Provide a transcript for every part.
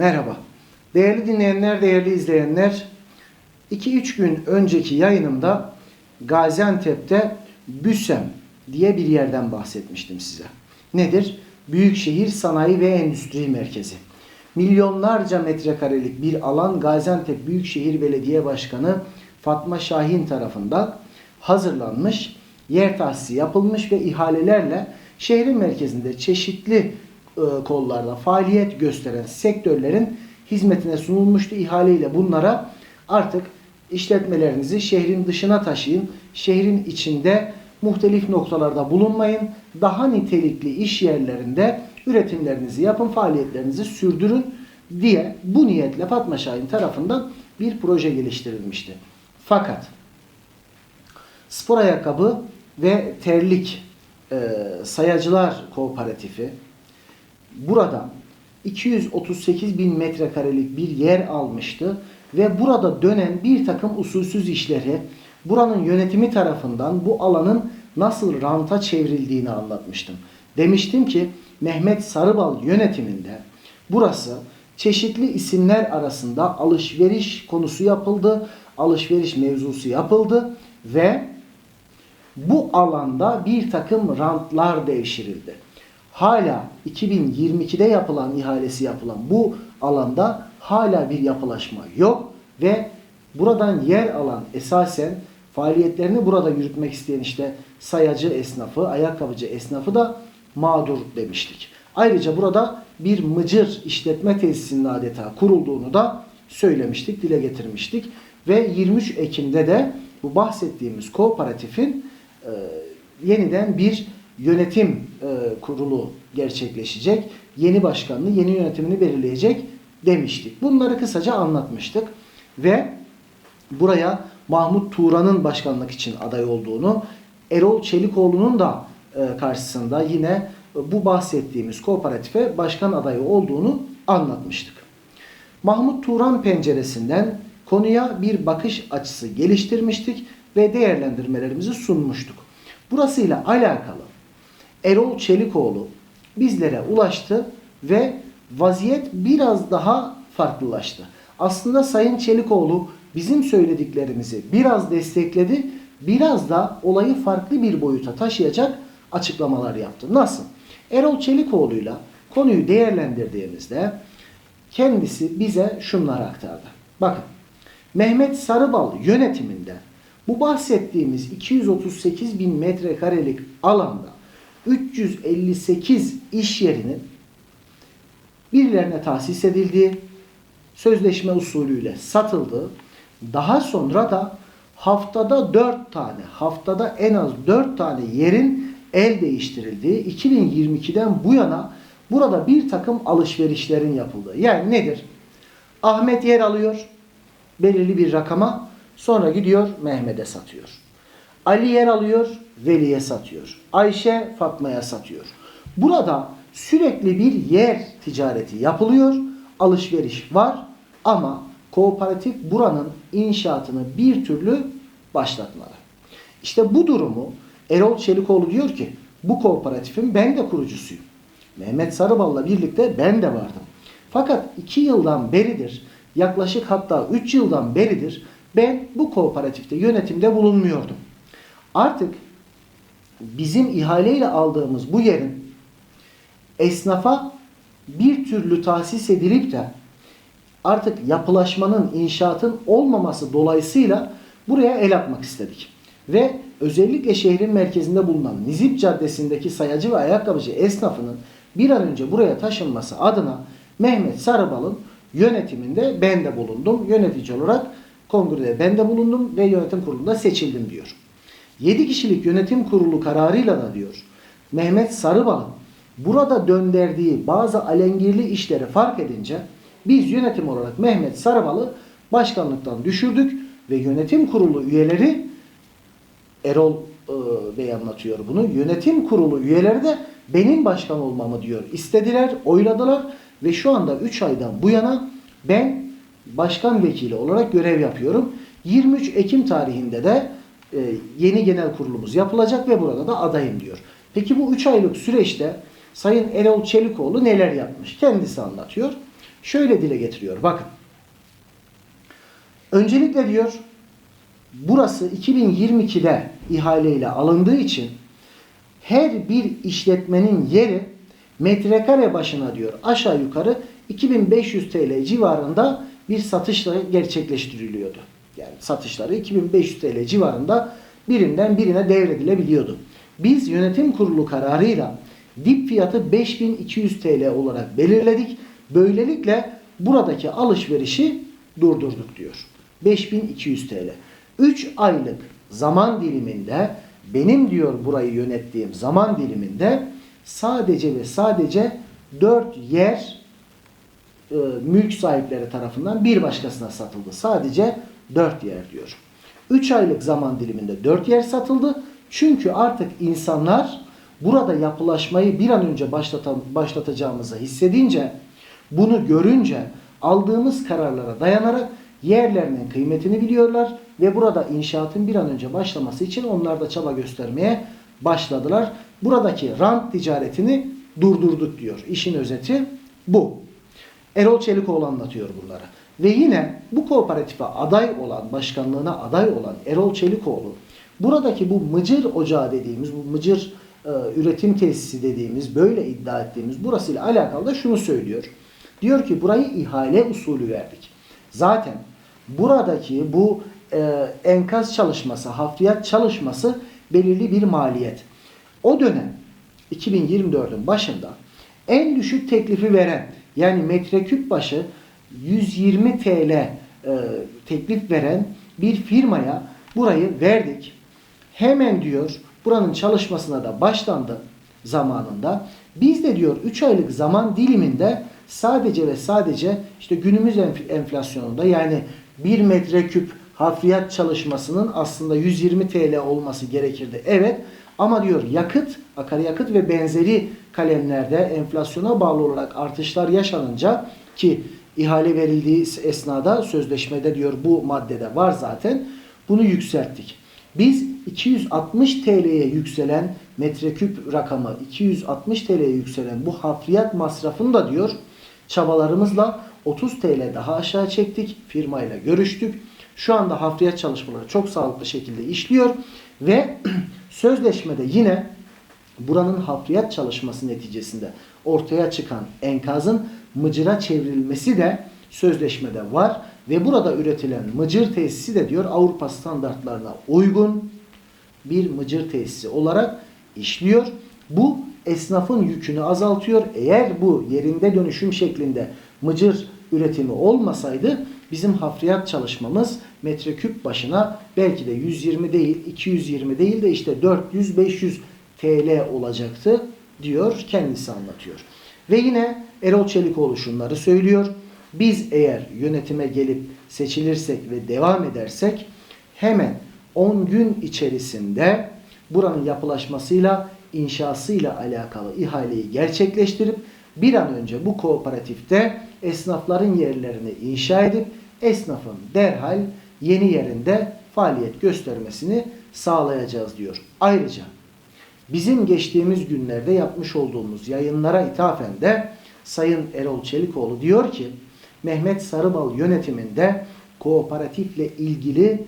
Merhaba. Değerli dinleyenler, değerli izleyenler, 2-3 gün önceki yayınımda Gaziantep'te Büsem diye bir yerden bahsetmiştim size. Nedir? Büyükşehir Sanayi ve Endüstri Merkezi. Milyonlarca metrekarelik bir alan Gaziantep Büyükşehir Belediye Başkanı Fatma Şahin tarafından hazırlanmış, yer tahsisi yapılmış ve ihalelerle şehrin merkezinde çeşitli kollarda faaliyet gösteren sektörlerin hizmetine sunulmuştu. İhaleyle bunlara artık işletmelerinizi şehrin dışına taşıyın, şehrin içinde muhtelif noktalarda bulunmayın, daha nitelikli iş yerlerinde üretimlerinizi yapın, faaliyetlerinizi sürdürün diye bu niyetle Fatma Şahin tarafından bir proje geliştirilmişti. Fakat spor ayakkabı ve terlik e, sayacılar kooperatifi burada 238 bin metrekarelik bir yer almıştı ve burada dönen bir takım usulsüz işleri buranın yönetimi tarafından bu alanın nasıl ranta çevrildiğini anlatmıştım. Demiştim ki Mehmet Sarıbal yönetiminde burası çeşitli isimler arasında alışveriş konusu yapıldı, alışveriş mevzusu yapıldı ve bu alanda bir takım rantlar devşirildi. Hala 2022'de yapılan ihalesi yapılan bu alanda hala bir yapılaşma yok ve buradan yer alan esasen faaliyetlerini burada yürütmek isteyen işte sayacı esnafı, ayakkabıcı esnafı da mağdur demiştik. Ayrıca burada bir mıcır işletme tesisinin adeta kurulduğunu da söylemiştik, dile getirmiştik. Ve 23 Ekim'de de bu bahsettiğimiz kooperatifin e, yeniden bir yönetim e, kurulu gerçekleşecek. Yeni başkanını, yeni yönetimini belirleyecek demiştik. Bunları kısaca anlatmıştık. Ve buraya Mahmut Turan'ın başkanlık için aday olduğunu, Erol Çelikoğlu'nun da e, karşısında yine bu bahsettiğimiz kooperatife başkan adayı olduğunu anlatmıştık. Mahmut Turan penceresinden konuya bir bakış açısı geliştirmiştik ve değerlendirmelerimizi sunmuştuk. Burasıyla alakalı Erol Çelikoğlu bizlere ulaştı ve vaziyet biraz daha farklılaştı. Aslında Sayın Çelikoğlu bizim söylediklerimizi biraz destekledi, biraz da olayı farklı bir boyuta taşıyacak açıklamalar yaptı. Nasıl? Erol Çelikoğlu'yla konuyu değerlendirdiğimizde kendisi bize şunları aktardı. Bakın Mehmet Sarıbal yönetiminde bu bahsettiğimiz 238 bin metrekarelik alanda 358 iş yerinin birilerine tahsis edildiği, sözleşme usulüyle satıldığı, daha sonra da haftada 4 tane, haftada en az 4 tane yerin el değiştirildiği 2022'den bu yana burada bir takım alışverişlerin yapıldığı. Yani nedir? Ahmet yer alıyor belirli bir rakama sonra gidiyor Mehmet'e satıyor. Ali yer alıyor Veli'ye satıyor. Ayşe Fatma'ya satıyor. Burada sürekli bir yer ticareti yapılıyor. Alışveriş var ama kooperatif buranın inşaatını bir türlü başlatmalı. İşte bu durumu Erol Çelikoğlu diyor ki bu kooperatifin ben de kurucusuyum. Mehmet Sarıbal'la birlikte ben de vardım. Fakat iki yıldan beridir yaklaşık hatta üç yıldan beridir ben bu kooperatifte yönetimde bulunmuyordum. Artık bizim ihaleyle aldığımız bu yerin esnafa bir türlü tahsis edilip de artık yapılaşmanın, inşaatın olmaması dolayısıyla buraya el atmak istedik. Ve özellikle şehrin merkezinde bulunan Nizip Caddesi'ndeki sayacı ve ayakkabıcı esnafının bir an önce buraya taşınması adına Mehmet Sarıbal'ın yönetiminde ben de bulundum. Yönetici olarak kongrede ben de bulundum ve yönetim kurulunda seçildim diyor. 7 kişilik yönetim kurulu kararıyla da diyor Mehmet Sarıbal'ın burada dönderdiği bazı alengirli işleri fark edince biz yönetim olarak Mehmet Sarıbal'ı başkanlıktan düşürdük ve yönetim kurulu üyeleri Erol e, Bey anlatıyor bunu. Yönetim kurulu üyeleri de benim başkan olmamı diyor. istediler, oyladılar ve şu anda 3 aydan bu yana ben başkan vekili olarak görev yapıyorum. 23 Ekim tarihinde de yeni genel kurulumuz yapılacak ve burada da adayım diyor. Peki bu 3 aylık süreçte Sayın Erol Çelikoğlu neler yapmış? Kendisi anlatıyor. şöyle dile getiriyor. Bakın. Öncelikle diyor burası 2022'de ihaleyle alındığı için her bir işletmenin yeri metrekare başına diyor aşağı yukarı 2500 TL civarında bir satışla gerçekleştiriliyordu. Yani satışları 2500 TL civarında birinden birine devredilebiliyordu. Biz yönetim kurulu kararıyla dip fiyatı 5200 TL olarak belirledik. Böylelikle buradaki alışverişi durdurduk diyor. 5200 TL. 3 aylık zaman diliminde benim diyor burayı yönettiğim zaman diliminde sadece ve sadece 4 yer e, mülk sahipleri tarafından bir başkasına satıldı. Sadece 4 yer diyor. 3 aylık zaman diliminde 4 yer satıldı. Çünkü artık insanlar burada yapılaşmayı bir an önce başlatacağımızı hissedince, bunu görünce aldığımız kararlara dayanarak yerlerinin kıymetini biliyorlar ve burada inşaatın bir an önce başlaması için onlar da çaba göstermeye başladılar. Buradaki rant ticaretini durdurduk diyor. İşin özeti bu. Erol Çelikoğlu anlatıyor bunları. Ve yine bu kooperatife aday olan, başkanlığına aday olan Erol Çelikoğlu buradaki bu mıcır ocağı dediğimiz, bu mıcır e, üretim tesisi dediğimiz, böyle iddia ettiğimiz burasıyla alakalı da şunu söylüyor. Diyor ki burayı ihale usulü verdik. Zaten buradaki bu e, enkaz çalışması, hafriyat çalışması belirli bir maliyet. O dönem 2024'ün başında en düşük teklifi veren yani metreküp başı 120 TL e, teklif veren bir firmaya burayı verdik. Hemen diyor buranın çalışmasına da başlandı zamanında. Biz de diyor 3 aylık zaman diliminde sadece ve sadece işte günümüz enf- enflasyonunda yani 1 metreküp hafriyat çalışmasının aslında 120 TL olması gerekirdi. Evet ama diyor yakıt, akaryakıt ve benzeri kalemlerde enflasyona bağlı olarak artışlar yaşanınca ki ihale verildiği esnada sözleşmede diyor bu maddede var zaten. Bunu yükselttik. Biz 260 TL'ye yükselen metreküp rakamı 260 TL'ye yükselen bu hafriyat masrafını da diyor çabalarımızla 30 TL daha aşağı çektik. Firmayla görüştük. Şu anda hafriyat çalışmaları çok sağlıklı şekilde işliyor ve sözleşmede yine buranın hafriyat çalışması neticesinde ortaya çıkan enkazın mıcıra çevrilmesi de sözleşmede var ve burada üretilen mıcır tesisi de diyor Avrupa standartlarına uygun bir mıcır tesisi olarak işliyor. Bu esnafın yükünü azaltıyor. Eğer bu yerinde dönüşüm şeklinde mıcır üretimi olmasaydı bizim hafriyat çalışmamız metreküp başına belki de 120 değil 220 değil de işte 400-500 TL olacaktı diyor kendisi anlatıyor. Ve yine Erol Çelikoğlu şunları söylüyor. Biz eğer yönetime gelip seçilirsek ve devam edersek hemen 10 gün içerisinde buranın yapılaşmasıyla inşasıyla alakalı ihaleyi gerçekleştirip bir an önce bu kooperatifte esnafların yerlerini inşa edip esnafın derhal yeni yerinde faaliyet göstermesini sağlayacağız diyor. Ayrıca bizim geçtiğimiz günlerde yapmış olduğumuz yayınlara ithafen de Sayın Erol Çelikoğlu diyor ki Mehmet Sarıbal yönetiminde kooperatifle ilgili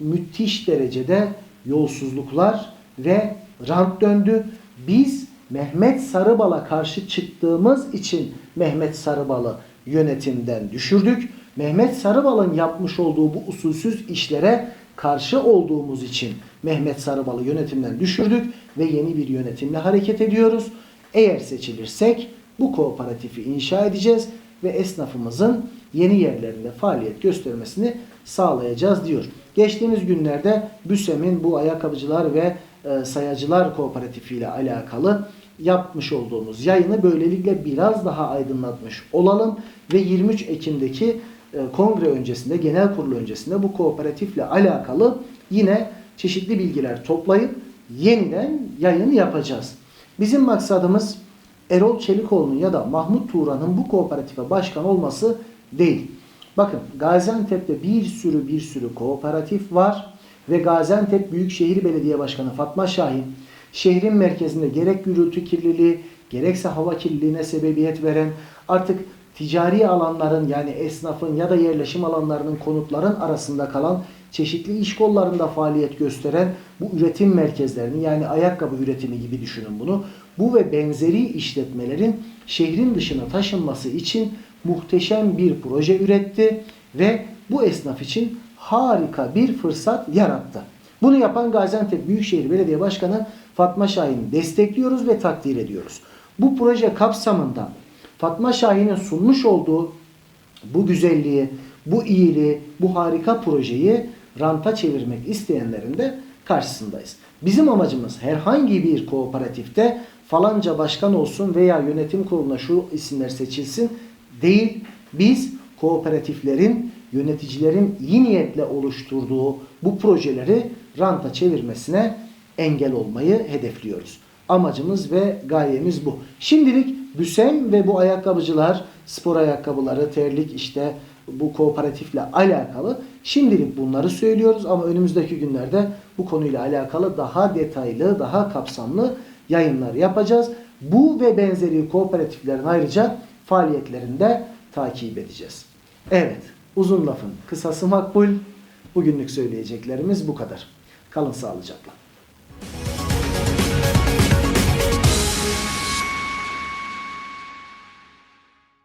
müthiş derecede yolsuzluklar ve rant döndü. Biz Mehmet Sarıbal'a karşı çıktığımız için Mehmet Sarıbal'ı yönetimden düşürdük. Mehmet Sarıbal'ın yapmış olduğu bu usulsüz işlere karşı olduğumuz için Mehmet Sarıbal'ı yönetimden düşürdük ve yeni bir yönetimle hareket ediyoruz. Eğer seçilirsek bu kooperatifi inşa edeceğiz ve esnafımızın yeni yerlerinde faaliyet göstermesini sağlayacağız diyor. Geçtiğimiz günlerde BÜSEM'in bu ayakkabıcılar ve e, sayacılar kooperatifi ile alakalı yapmış olduğumuz yayını böylelikle biraz daha aydınlatmış olalım ve 23 Ekim'deki e, kongre öncesinde, genel kurulu öncesinde bu kooperatifle alakalı yine çeşitli bilgiler toplayıp yeniden yayın yapacağız. Bizim maksadımız Erol Çelikoğlu'nun ya da Mahmut Tuğra'nın bu kooperatife başkan olması değil. Bakın Gaziantep'te bir sürü bir sürü kooperatif var ve Gaziantep Büyükşehir Belediye Başkanı Fatma Şahin şehrin merkezinde gerek gürültü kirliliği gerekse hava kirliliğine sebebiyet veren artık ticari alanların yani esnafın ya da yerleşim alanlarının konutların arasında kalan çeşitli iş kollarında faaliyet gösteren bu üretim merkezlerini yani ayakkabı üretimi gibi düşünün bunu. Bu ve benzeri işletmelerin şehrin dışına taşınması için muhteşem bir proje üretti ve bu esnaf için harika bir fırsat yarattı. Bunu yapan Gaziantep Büyükşehir Belediye Başkanı Fatma Şahin'i destekliyoruz ve takdir ediyoruz. Bu proje kapsamında Fatma Şahin'in sunmuş olduğu bu güzelliği, bu iyiliği, bu harika projeyi ranta çevirmek isteyenlerin de karşısındayız. Bizim amacımız herhangi bir kooperatifte falanca başkan olsun veya yönetim kuruluna şu isimler seçilsin değil. Biz kooperatiflerin, yöneticilerin iyi niyetle oluşturduğu bu projeleri ranta çevirmesine engel olmayı hedefliyoruz. Amacımız ve gayemiz bu. Şimdilik Büsem ve bu ayakkabıcılar, spor ayakkabıları, terlik işte bu kooperatifle alakalı şimdilik bunları söylüyoruz ama önümüzdeki günlerde bu konuyla alakalı daha detaylı, daha kapsamlı yayınlar yapacağız. Bu ve benzeri kooperatiflerin ayrıca faaliyetlerini de takip edeceğiz. Evet, uzun lafın kısası makbul. Bugünlük söyleyeceklerimiz bu kadar. Kalın sağlıcakla.